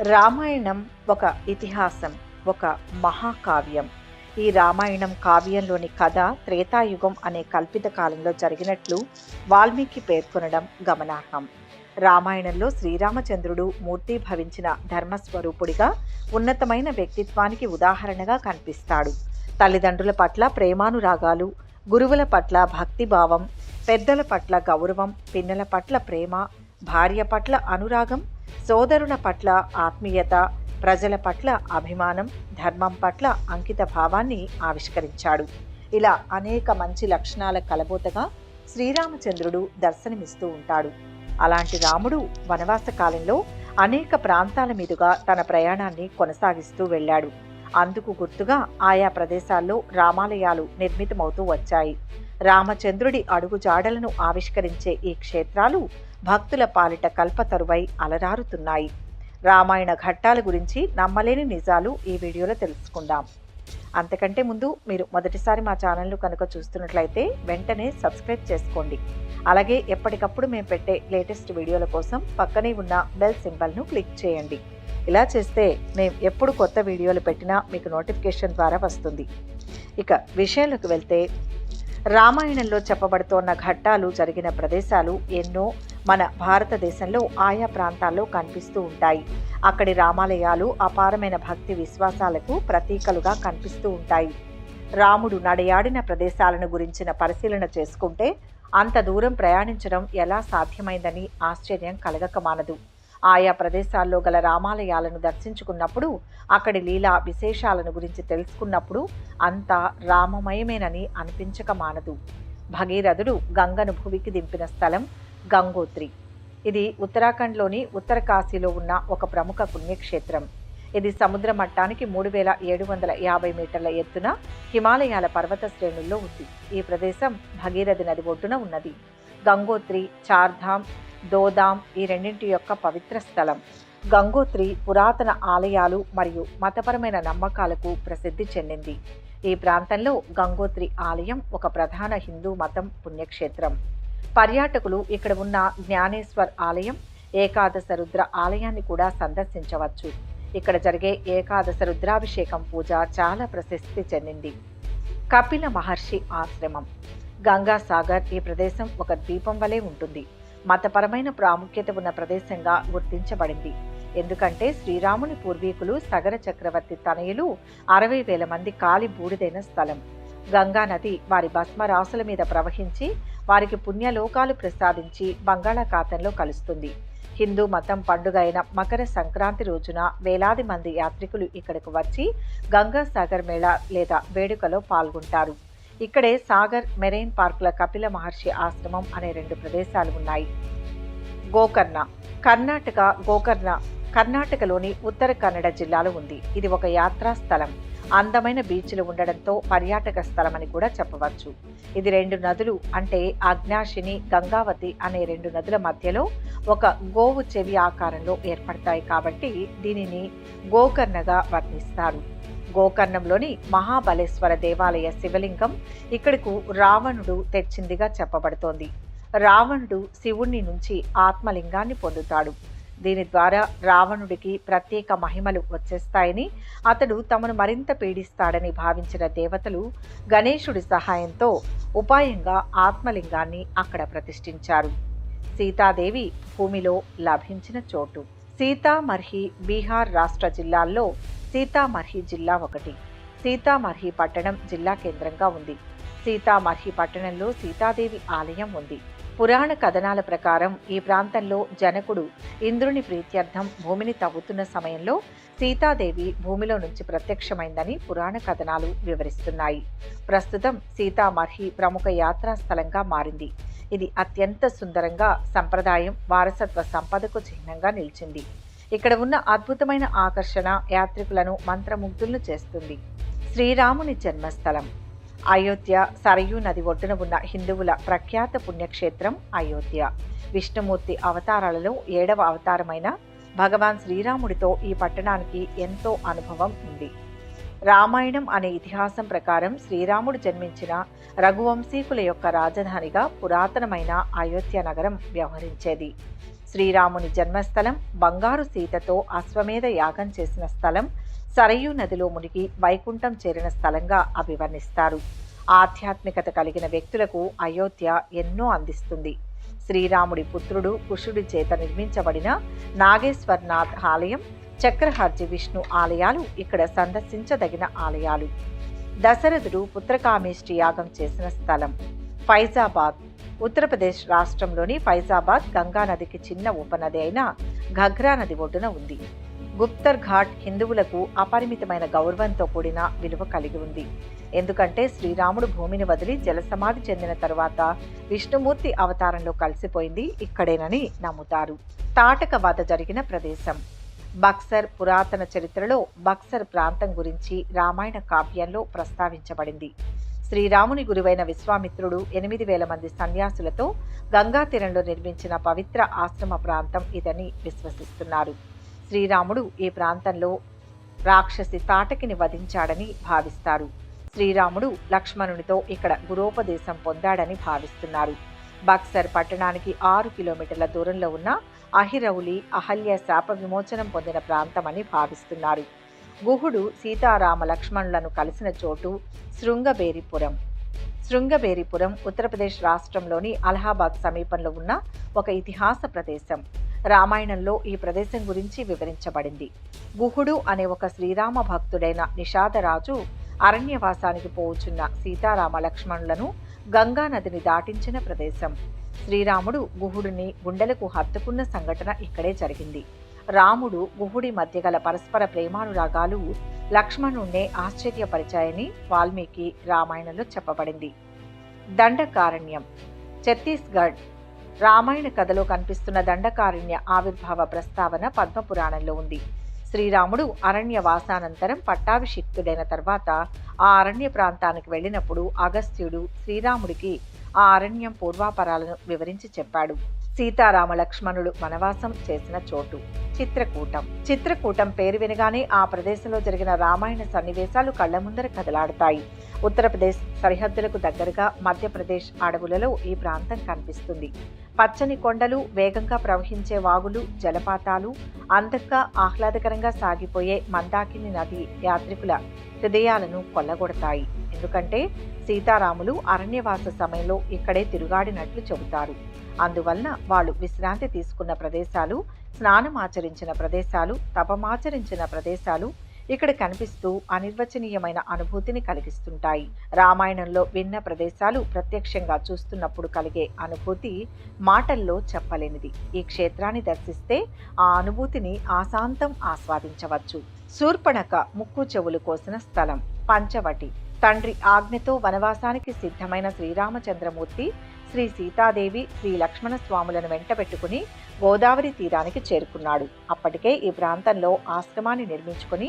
రామాయణం ఒక ఇతిహాసం ఒక మహాకావ్యం. ఈ రామాయణం కావ్యంలోని కథ త్రేతాయుగం అనే కల్పిత కాలంలో జరిగినట్లు వాల్మీకి పేర్కొనడం గమనార్హం. రామాయణంలో శ్రీరామచంద్రుడు మూర్తి భవించిన ధర్మస్వరూపుడిగా ఉన్నతమైన వ్యక్తిత్వానికి ఉదాహరణగా కనిపిస్తాడు. తల్లిదండ్రుల పట్ల ప్రేమానురాగాలు గురువుల పట్ల భక్తిభావం పెద్దల పట్ల గౌరవం పిన్నల పట్ల ప్రేమ భార్య పట్ల అనురాగం సోదరుల పట్ల ఆత్మీయత ప్రజల పట్ల అభిమానం ధర్మం పట్ల అంకిత భావాన్ని ఆవిష్కరించాడు. ఇలా అనేక మంచి లక్షణాల కలబోతగా శ్రీరామచంద్రుడు దర్శనమిస్తూ ఉంటాడు. అలాంటి రాముడు వనవాస కాలంలో అనేక ప్రాంతాల మీదుగా తన ప్రయాణాన్ని కొనసాగిస్తూ వెళ్ళాడు. అందుకు గుర్తుగా ఆయా ప్రదేశాల్లో రామాలయాలు నిర్మితమవుతూ వచ్చాయి. రామచంద్రుడి అడుగుజాడలను ఆవిష్కరించే ఈ క్షేత్రాలు భక్తుల పాలిట కల్పతరువై అలరారుతున్నాయి. రామాయణ ఘట్టాల గురించి నమ్మలేని నిజాలు ఈ వీడియోలో తెలుసుకుందాం. అంతకంటే ముందు మీరు మొదటిసారి మా ఛానల్ను కనుక చూస్తున్నట్లయితే వెంటనే సబ్స్క్రైబ్ చేసుకోండి. అలాగే ఎప్పటికప్పుడు మేము పెట్టే లేటెస్ట్ వీడియోల కోసం పక్కనే ఉన్న బెల్ సింబల్ను క్లిక్ చేయండి. ఇలా చేస్తే మేము ఎప్పుడు కొత్త వీడియోలు పెట్టినా మీకు నోటిఫికేషన్ ద్వారా వస్తుంది. ఇక విషయంలోకి వెళ్తే రామాయణంలో చెప్పబడుతోన్న ఘట్టాలు జరిగిన ప్రదేశాలు ఎన్నో మన భారతదేశంలో ఆయా ప్రాంతాల్లో కనిపిస్తూ ఉంటాయి. అక్కడి రామాలయాలు అపారమైన భక్తి విశ్వాసాలకు ప్రతీకలుగా కనిపిస్తూ ఉంటాయి. రాముడు నడయాడిన ప్రదేశాలను గురించిన పరిశీలన చేసుకుంటే అంత దూరం ప్రయాణించడం ఎలా సాధ్యమైందని ఆశ్చర్యం కలగక మానదు ఆయా ప్రదేశాల్లో గల రామాలయాలను దర్శించుకున్నప్పుడు అక్కడి లీలా విశేషాలను గురించి తెలుసుకున్నప్పుడు అంతా రామమయమేనని అనిపించక మానదు భగీరథుడు గంగను భూమికి దింపిన స్థలం గంగోత్రి. ఇది ఉత్తరాఖండ్లోని ఉత్తర కాశీలో ఉన్న ఒక ప్రముఖ పుణ్యక్షేత్రం. ఇది సముద్ర మట్టానికి మూడు వేల ఏడు వందల యాభై మీటర్ల ఎత్తున హిమాలయాల పర్వత శ్రేణుల్లో ఉంది. ఈ ప్రదేశం భగీరథి నది ఒడ్డున ఉన్నది. గంగోత్రి చార్ధామ్ దోదాం ఈ రెండింటి యొక్క పవిత్ర స్థలం. గంగోత్రి పురాతన ఆలయాలు మరియు మతపరమైన నమ్మకాలకు ప్రసిద్ధి చెందింది. ఈ ప్రాంతంలో గంగోత్రి ఆలయం ఒక ప్రధాన హిందూ మతం పుణ్యక్షేత్రం. పర్యాటకులు ఇక్కడ ఉన్న జ్ఞానేశ్వర్ ఆలయం ఏకాదశ రుద్ర ఆలయాన్ని కూడా సందర్శించవచ్చు. ఇక్కడ జరిగే ఏకాదశ రుద్రాభిషేకం పూజ చాలా ప్రసిద్ధి చెందింది. కపిల మహర్షి ఆశ్రమం. గంగాసాగర్ ఈ ప్రదేశం ఒక ద్వీపం వలె ఉంటుంది. మతపరమైన ప్రాముఖ్యత ఉన్న ప్రదేశంగా గుర్తించబడింది. ఎందుకంటే శ్రీరాముని పూర్వీకులు సగర చక్రవర్తి తనయులు అరవై వేల మంది కాలి బూడిదైన స్థలం. గంగా నది వారి భస్మరాసుల మీద ప్రవహించి వారికి పుణ్యలోకాలు ప్రసాదించి బంగాళాఖాతంలో కలుస్తుంది. హిందూ మతం పండుగ అయిన మకర సంక్రాంతి రోజున వేలాది మంది యాత్రికులు ఇక్కడకు వచ్చి గంగా సాగర్ మేళా లేదా వేడుకలో పాల్గొంటారు. ఇక్కడే సాగర్ మెరైన్ పార్కుల కపిల మహర్షి ఆశ్రమం అనే రెండు ప్రదేశాలు ఉన్నాయి. గోకర్ణ కర్ణాటక గోకర్ణ కర్ణాటకలోని ఉత్తర కన్నడ జిల్లాలో ఉంది. ఇది ఒక యాత్రా స్థలం. అందమైన బీచ్లు ఉండడంతో పర్యాటక స్థలమని కూడా చెప్పవచ్చు. ఇది రెండు నదులు అంటే అజ్ఞాషిని గంగావతి అనే రెండు నదుల మధ్యలో ఒక గోవు చెవి ఆకారంలో ఏర్పడతాయి కాబట్టి దీనిని గోకర్ణగా వర్ణిస్తారు. గోకర్ణంలోని మహాబలేశ్వర దేవాలయ శివలింగం ఇక్కడకు రావణుడు తెచ్చిందిగా చెప్పబడుతోంది. రావణుడు శివుణ్ణి నుంచి ఆత్మలింగాన్ని పొందుతాడు. దీని ద్వారా రావణుడికి ప్రత్యేక మహిమలు వచ్చేస్తాయని అతడు తమను మరింత పీడిస్తాడని భావించిన దేవతలు గణేశుడి సహాయంతో ఉపాయంగా ఆత్మలింగాన్ని అక్కడ ప్రతిష్ఠించారు. సీతాదేవి భూమిలో లభించిన చోటు. సీతామర్హి బీహార్ రాష్ట్ర జిల్లాల్లో సీతామర్హి జిల్లా ఒకటి. సీతామర్హి పట్టణం జిల్లా కేంద్రంగా ఉంది. సీతామర్హి పట్టణంలో సీతాదేవి ఆలయం ఉంది. పురాణ కథనాల ప్రకారం ఈ ప్రాంతంలో జనకుడు ఇంద్రుని ప్రీత్యర్థం భూమిని తవ్వుతున్న సమయంలో సీతాదేవి భూమిలో నుంచి ప్రత్యక్షమైందని పురాణ కథనాలు వివరిస్తున్నాయి. ప్రస్తుతం సీతామర్హి ప్రముఖ యాత్రా స్థలంగా మారింది. ఇది అత్యంత సుందరంగా సంప్రదాయం వారసత్వ సంపదకు చిహ్నంగా నిలిచింది. ఇక్కడ ఉన్న అద్భుతమైన ఆకర్షణ యాత్రికులను మంత్రముగ్ధులను చేస్తుంది. శ్రీరాముని జన్మస్థలం. అయోధ్య సరయూ నది ఒడ్డున ఉన్న హిందువుల ప్రఖ్యాత పుణ్యక్షేత్రం అయోధ్య. విష్ణుమూర్తి అవతారాలలో ఏడవ అవతారమైన భగవాన్ శ్రీరాముడితో ఈ పట్టణానికి ఎంతో అనుభవం ఉంది. రామాయణం అనే ఇతిహాసం ప్రకారం శ్రీరాముడు జన్మించిన రఘువంశీకుల యొక్క రాజధానిగా పురాతనమైన అయోధ్య నగరం వ్యవహరించేది. శ్రీరాముని జన్మస్థలం బంగారు సీతతో అశ్వమేధ యాగం చేసిన స్థలం సరయూ నదిలో మునిగి వైకుంఠం చేరిన స్థలంగా అభివర్ణిస్తారు. ఆధ్యాత్మికత కలిగిన వ్యక్తులకు అయోధ్య ఎన్నో అందిస్తుంది. శ్రీరాముడి పుత్రుడు కుషుడి చేత నిర్మించబడిన నాగేశ్వర్నాథ్ ఆలయం చక్రహర్జి విష్ణు ఆలయాలు ఇక్కడ సందర్శించదగిన ఆలయాలు. దశరథుడు పుత్రకామేష్టి యాగం చేసిన స్థలం ఫైజాబాద్. ఉత్తరప్రదేశ్ రాష్ట్రంలోని ఫైజాబాద్ గంగా నదికి చిన్న ఉపనది అయిన ఘగ్రా నది ఒడ్డున ఉంది. గుప్తర్ ఘాట్ హిందువులకు అపరిమితమైన గౌరవంతో కూడిన విలువ కలిగి ఉంది. ఎందుకంటే శ్రీరాముడు భూమిని వదిలి జలసమాధి చెందిన తరువాత విష్ణుమూర్తి అవతారంలో కలిసిపోయింది ఇక్కడేనని నమ్ముతారు. తాటక వధ జరిగిన ప్రదేశం. బక్సర్ పురాతన చరిత్రలో బక్సర్ ప్రాంతం గురించి రామాయణ కావ్యంలో ప్రస్తావించబడింది. శ్రీరాముని గురువైన విశ్వామిత్రుడు ఎనిమిది వేల మంది సన్యాసులతో గంగా తీరంలో నిర్మించిన పవిత్ర ఆశ్రమ ప్రాంతం ఇదని విశ్వసిస్తున్నారు. శ్రీరాముడు ఈ ప్రాంతంలో రాక్షసి తాటకిని వధించాడని భావిస్తారు. శ్రీరాముడు లక్ష్మణునితో ఇక్కడ గురోపదేశం పొందాడని భావిస్తున్నారు. బక్సర్ పట్టణానికి ఆరు కిలోమీటర్ల దూరంలో ఉన్న అహిరౌలి అహల్య శాప విమోచనం పొందిన ప్రాంతమని భావిస్తున్నారు. గుహుడు సీతారామ లక్ష్మణులను కలిసిన చోటు శృంగబేరిపురం శృంగబేరిపురం ఉత్తరప్రదేశ్ రాష్ట్రంలోని అలహాబాద్ సమీపంలో ఉన్న ఒక ఇతిహాస ప్రదేశం. రామాయణంలో ఈ ప్రదేశం గురించి వివరించబడింది. గుహుడు అనే ఒక శ్రీరామ భక్తుడైన నిషాదరాజు అరణ్యవాసానికి పోవుచున్న సీతారామ లక్ష్మణులను గంగా నదిని దాటించిన ప్రదేశం. శ్రీరాముడు గుహుడిని గుండెలకు హత్తుకున్న సంఘటన ఇక్కడే జరిగింది. రాముడు గుహుడి మధ్య గల పరస్పర ప్రేమానురాగాలు లక్ష్మణుణ్ణే ఆశ్చర్యపరిచాయని వాల్మీకి రామాయణంలో చెప్పబడింది. దండకారణ్యం. ఛత్తీస్గఢ్. రామాయణ కథలో కనిపిస్తున్న దండకారణ్య ఆవిర్భావ ప్రస్తావన పద్మపురాణంలో ఉంది. శ్రీరాముడు అరణ్య వాసానంతరం పట్టాభిషిక్తుడైన తర్వాత ఆ అరణ్య ప్రాంతానికి వెళ్ళినప్పుడు అగస్త్యుడు శ్రీరాముడికి ఆ అరణ్యం పూర్వాపరాలను వివరించి చెప్పాడు. సీతారామ లక్ష్మణుడు వనవాసం చేసిన చోటు చిత్రకూటం. చిత్రకూటం పేరు వినగానే ఆ ప్రదేశంలో జరిగిన రామాయణ సన్నివేశాలు కళ్ళ ముందర కదలాడతాయి. ఉత్తరప్రదేశ్ సరిహద్దులకు దగ్గరగా మధ్యప్రదేశ్ అడవులలో ఈ ప్రాంతం కనిపిస్తుంది. పచ్చని కొండలు వేగంగా ప్రవహించే వాగులు జలపాతాలు అందంగా ఆహ్లాదకరంగా సాగిపోయే మందాకిని నది యాత్రికుల హృదయాలను కొల్లగొడతాయి. ఎందుకంటే సీతారాములు అరణ్యవాస సమయంలో ఇక్కడే తిరుగాడినట్లు చెబుతారు. అందువలన వాళ్ళు విశ్రాంతి తీసుకున్న ప్రదేశాలు స్నానమాచరించిన ప్రదేశాలు తపమాచరించిన ప్రదేశాలు ఇక్కడ కనిపిస్తూ అనిర్వచనీయమైన అనుభూతిని కలిగిస్తుంటాయి. రామాయణంలో విన్న ప్రదేశాలు ప్రత్యక్షంగా చూస్తున్నప్పుడు కలిగే అనుభూతి మాటల్లో చెప్పలేనిది. ఈ క్షేత్రాన్ని దర్శిస్తే ఆ అనుభూతిని ఆశాంతం ఆస్వాదించవచ్చు. శూర్పణక ముక్కు చెవులు కోసిన స్థలం పంచవటి. తండ్రి ఆజ్ఞతో వనవాసానికి సిద్ధమైన శ్రీరామచంద్రమూర్తి శ్రీ సీతాదేవి శ్రీ లక్ష్మణ స్వాములను వెంటబెట్టుకుని గోదావరి తీరానికి చేరుకున్నాడు. అప్పటికే ఈ ప్రాంతంలో ఆశ్రమాన్ని నిర్మించుకుని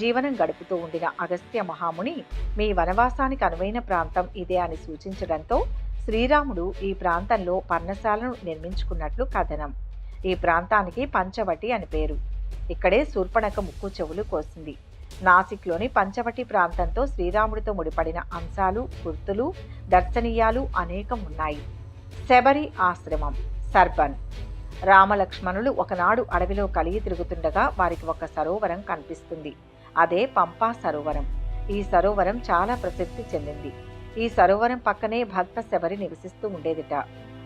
జీవనం గడుపుతూ ఉండిన అగస్త్య మహాముని మీ వనవాసానికి అనువైన ప్రాంతం ఇదే అని సూచించడంతో శ్రీరాముడు ఈ ప్రాంతంలో పర్ణశాలను నిర్మించుకున్నట్లు కథనం. ఈ ప్రాంతానికి పంచవటి అని పేరు. ఇక్కడే శూర్పణక ముక్కు చెవులు కోసింది. నాసిక్లోని పంచవటి ప్రాంతంతో శ్రీరాముడితో ముడిపడిన అంశాలు గుర్తులు దర్శనీయాలు అనేకం ఉన్నాయి శబరి ఆశ్రమం సర్బన్. రామలక్ష్మణులు ఒకనాడు అడవిలో కలిగి తిరుగుతుండగా వారికి ఒక సరోవరం కనిపిస్తుంది. అదే పంపా సరోవరం. ఈ సరోవరం చాలా ప్రసిద్ధి చెందింది. ఈ సరోవరం పక్కనే భక్త శబరి నివసిస్తూ ఉండేదిట.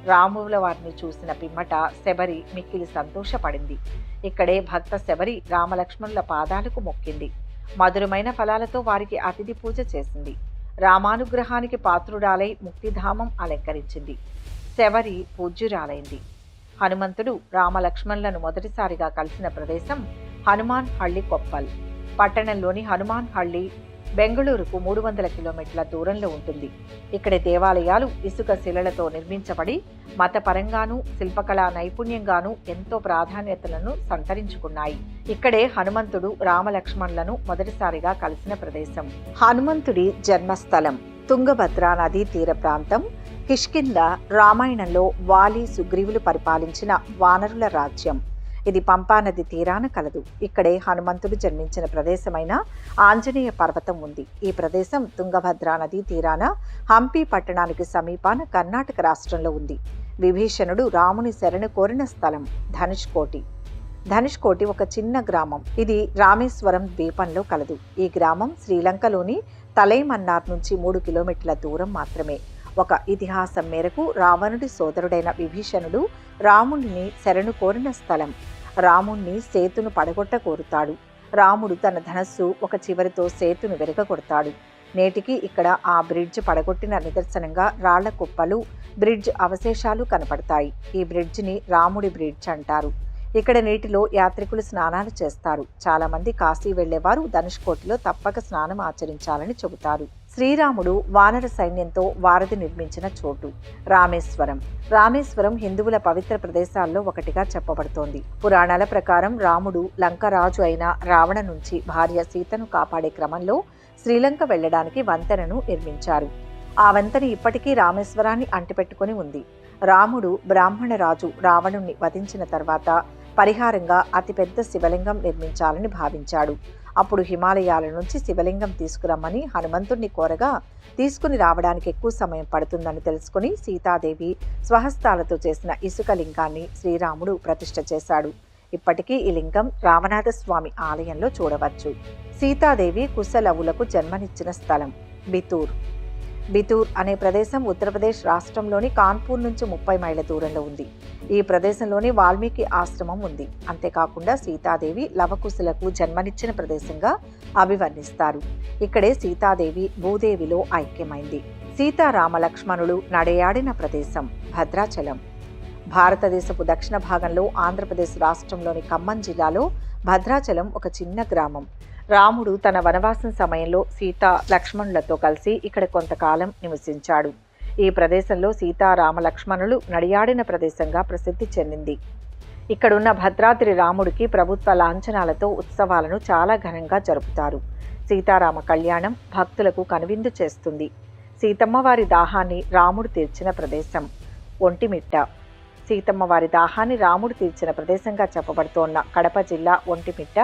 రాముల వారిని చూసిన పిమ్మట శబరి మిక్కిలి సంతోషపడింది. ఇక్కడే భక్త శబరి రామలక్ష్మణుల పాదాలకు మొక్కింది. మధురమైన ఫలాలతో వారికి అతిథి పూజ చేసింది. రామానుగ్రహానికి పాత్రుడాలై ముక్తిధామం అలంకరించింది. శబరి పూజ్యురాలైంది. హనుమంతుడు రామలక్ష్మణులను మొదటిసారిగా కలిసిన ప్రదేశం హనుమాన్ హళ్ళి కొప్పల్. పట్టణంలోని హనుమాన్ హళ్ళి బెంగళూరుకు మూడు వందల కిలోమీటర్ల దూరంలో ఉంటుంది. ఇక్కడ దేవాలయాలు ఇసుక శిలలతో నిర్మించబడి మతపరంగానూ శిల్పకళా నైపుణ్యంగానూ ఎంతో ప్రాధాన్యతలను సంతరించుకున్నాయి. ఇక్కడే హనుమంతుడు రామలక్ష్మణులను మొదటిసారిగా కలిసిన ప్రదేశం. హనుమంతుడి జన్మస్థలం తుంగభద్ర నదీ తీర ప్రాంతం. కిష్కింద రామాయణంలో వాలి సుగ్రీవులు పరిపాలించిన వానరుల రాజ్యం. ఇది పంపానది తీరాన కలదు. ఇక్కడే హనుమంతుడు జన్మించిన ప్రదేశమైన ఆంజనేయ పర్వతం ఉంది. ఈ ప్రదేశం తుంగభద్రా నదీ తీరాన హంపి పట్టణానికి సమీపాన కర్ణాటక రాష్ట్రంలో ఉంది. విభీషణుడు రాముని శరణు కోరిన స్థలం ధనుష్కోటి. ధనుష్కోటి ఒక చిన్న గ్రామం. ఇది రామేశ్వరం ద్వీపంలో కలదు. ఈ గ్రామం శ్రీలంకలోని తలైమన్నార్ నుంచి మూడు కిలోమీటర్ల దూరం మాత్రమే. ఒక ఇతిహాసం మేరకు రావణుడి సోదరుడైన విభీషణుడు రాముడిని శరణు కోరిన స్థలం రాముణ్ణి సేతును పడగొట్ట కోరుతాడు. రాముడు తన ధనస్సు ఒక చివరితో సేతును విరగగొడతాడు నేటికి ఇక్కడ ఆ బ్రిడ్జ్ పడగొట్టిన నిదర్శనంగా రాళ్ళ కుప్పలు బ్రిడ్జ్ అవశేషాలు కనపడతాయి. ఈ బ్రిడ్జిని రాముడి బ్రిడ్జ్ అంటారు. ఇక్కడ నీటిలో యాత్రికులు స్నానాలు చేస్తారు. చాలామంది కాశీ వెళ్ళేవారు ధనుష్కోటిలో తప్పక స్నానం ఆచరించాలని చెబుతారు. శ్రీరాముడు వానర సైన్యంతో వారధి నిర్మించిన చోటు రామేశ్వరం. రామేశ్వరం హిందువుల పవిత్ర ప్రదేశాల్లో ఒకటిగా చెప్పబడుతోంది. పురాణాల ప్రకారం రాముడు లంకరాజు అయిన రావణ నుంచి భార్య సీతను కాపాడే క్రమంలో శ్రీలంక వెళ్ళడానికి వంతెనను నిర్మించారు. ఆ వంతెన ఇప్పటికీ రామేశ్వరాన్ని అంటిపెట్టుకుని ఉంది. రాముడు బ్రాహ్మణ రాజు రావణుణ్ణి వధించిన తర్వాత పరిహారంగా అతిపెద్ద శివలింగం నిర్మించాలని భావించాడు. అప్పుడు హిమాలయాల నుంచి శివలింగం తీసుకురమ్మని హనుమంతుణ్ణి కోరగా తీసుకుని రావడానికి ఎక్కువ సమయం పడుతుందని తెలుసుకుని సీతాదేవి స్వహస్తాలతో చేసిన ఇసుక లింగాన్ని శ్రీరాముడు ప్రతిష్ఠ చేశాడు. ఇప్పటికీ ఈ లింగం రామనాథస్వామి ఆలయంలో చూడవచ్చు. సీతాదేవి కుశలవులకు జన్మనిచ్చిన స్థలం బితూర్ బితూర్ అనే ప్రదేశం ఉత్తరప్రదేశ్ రాష్ట్రంలోని కాన్పూర్ నుంచి ముప్పై మైళ్ళ దూరంలో ఉంది. ఈ ప్రదేశంలోని వాల్మీకి ఆశ్రమం ఉంది. అంతేకాకుండా సీతాదేవి లవకుశులకు జన్మనిచ్చిన ప్రదేశంగా అభివర్ణిస్తారు. ఇక్కడే సీతాదేవి భూదేవిలో ఐక్యమైంది. సీతారామ లక్ష్మణులు నడయాడిన ప్రదేశం భద్రాచలం. భారతదేశపు దక్షిణ భాగంలో ఆంధ్రప్రదేశ్ రాష్ట్రంలోని ఖమ్మం జిల్లాలో భద్రాచలం ఒక చిన్న గ్రామం. రాముడు తన వనవాసం సమయంలో సీత లక్ష్మణులతో కలిసి ఇక్కడ కొంతకాలం నివసించాడు. ఈ ప్రదేశంలో సీతారామ లక్ష్మణులు నడియాడిన ప్రదేశంగా ప్రసిద్ధి చెందింది. ఇక్కడున్న భద్రాద్రి రాముడికి ప్రభుత్వ లాంఛనాలతో ఉత్సవాలను చాలా ఘనంగా జరుపుతారు. సీతారామ కళ్యాణం భక్తులకు కనువిందు చేస్తుంది. సీతమ్మ వారి దాహాన్ని రాముడు తీర్చిన ప్రదేశం ఒంటిమిట్ట. సీతమ్మ వారి దాహాన్ని రాముడు తీర్చిన ప్రదేశంగా చెప్పబడుతోన్న కడప జిల్లా ఒంటిమిట్ట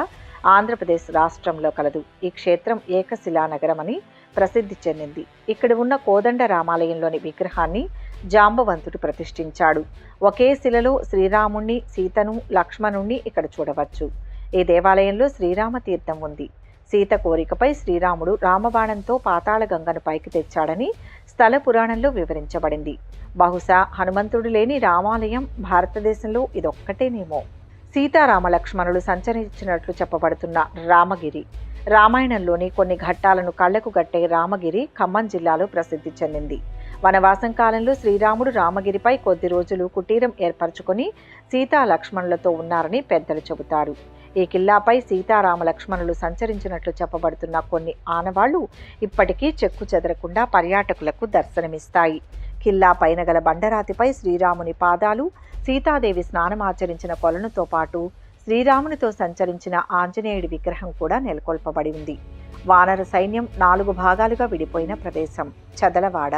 ఆంధ్రప్రదేశ్ రాష్ట్రంలో కలదు. ఈ క్షేత్రం ఏకశిలా నగరం అని ప్రసిద్ధి చెందింది. ఇక్కడ ఉన్న కోదండ రామాలయంలోని విగ్రహాన్ని జాంబవంతుడు ప్రతిష్ఠించాడు. ఒకే శిలలో శ్రీరాముణ్ణి సీతను లక్ష్మణుణ్ణి ఇక్కడ చూడవచ్చు. ఈ దేవాలయంలో శ్రీరామ తీర్థం ఉంది. సీత కోరికపై శ్రీరాముడు రామబాణంతో పాతాళగంగను పైకి తెచ్చాడని స్థల పురాణంలో వివరించబడింది. బహుశా హనుమంతుడు లేని రామాలయం భారతదేశంలో ఇదొక్కటేనేమో. సీతారామ లక్ష్మణులు సంచరించినట్లు చెప్పబడుతున్న రామగిరి. రామాయణంలోని కొన్ని ఘట్టాలను కళ్ళకు గట్టే రామగిరి ఖమ్మం జిల్లాలో ప్రసిద్ధి చెందింది. వనవాసం కాలంలో శ్రీరాముడు రామగిరిపై కొద్ది రోజులు కుటీరం ఏర్పరచుకొని సీతా లక్ష్మణులతో ఉన్నారని పెద్దలు చెబుతారు. ఈ కిల్లాపై సీతారామ లక్ష్మణులు సంచరించినట్లు చెప్పబడుతున్న కొన్ని ఆనవాళ్ళు ఇప్పటికీ చెక్కు చెదరకుండా పర్యాటకులకు దర్శనమిస్తాయి. కిల్లా పైన గల బండరాతిపై శ్రీరాముని పాదాలు సీతాదేవి స్నానమాచరించిన కొలనుతో పాటు శ్రీరామునితో సంచరించిన ఆంజనేయుడి విగ్రహం కూడా నెలకొల్పబడి ఉంది. వానర సైన్యం నాలుగు భాగాలుగా విడిపోయిన ప్రదేశం చదలవాడ.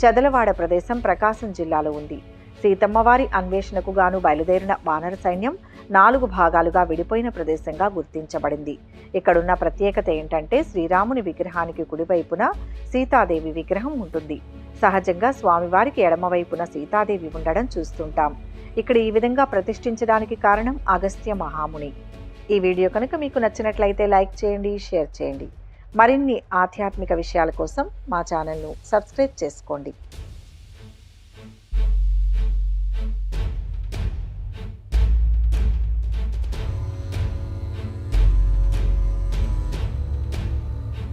చదలవాడ ప్రదేశం ప్రకాశం జిల్లాలో ఉంది. సీతమ్మవారి అన్వేషణకు గాను బయలుదేరిన వానర సైన్యం నాలుగు భాగాలుగా విడిపోయిన ప్రదేశంగా గుర్తించబడింది. ఇక్కడున్న ప్రత్యేకత ఏంటంటే శ్రీరాముని విగ్రహానికి కుడివైపున సీతాదేవి విగ్రహం ఉంటుంది. సహజంగా స్వామివారికి ఎడమవైపున సీతాదేవి ఉండడం చూస్తుంటాం. ఇక్కడ ఈ విధంగా ప్రతిష్ఠించడానికి కారణం అగస్త్య మహాముని. ఈ వీడియో కనుక మీకు నచ్చినట్లయితే లైక్ చేయండి షేర్ చేయండి. మరిన్ని ఆధ్యాత్మిక విషయాల కోసం మా ఛానల్ను సబ్స్క్రైబ్ చేసుకోండి.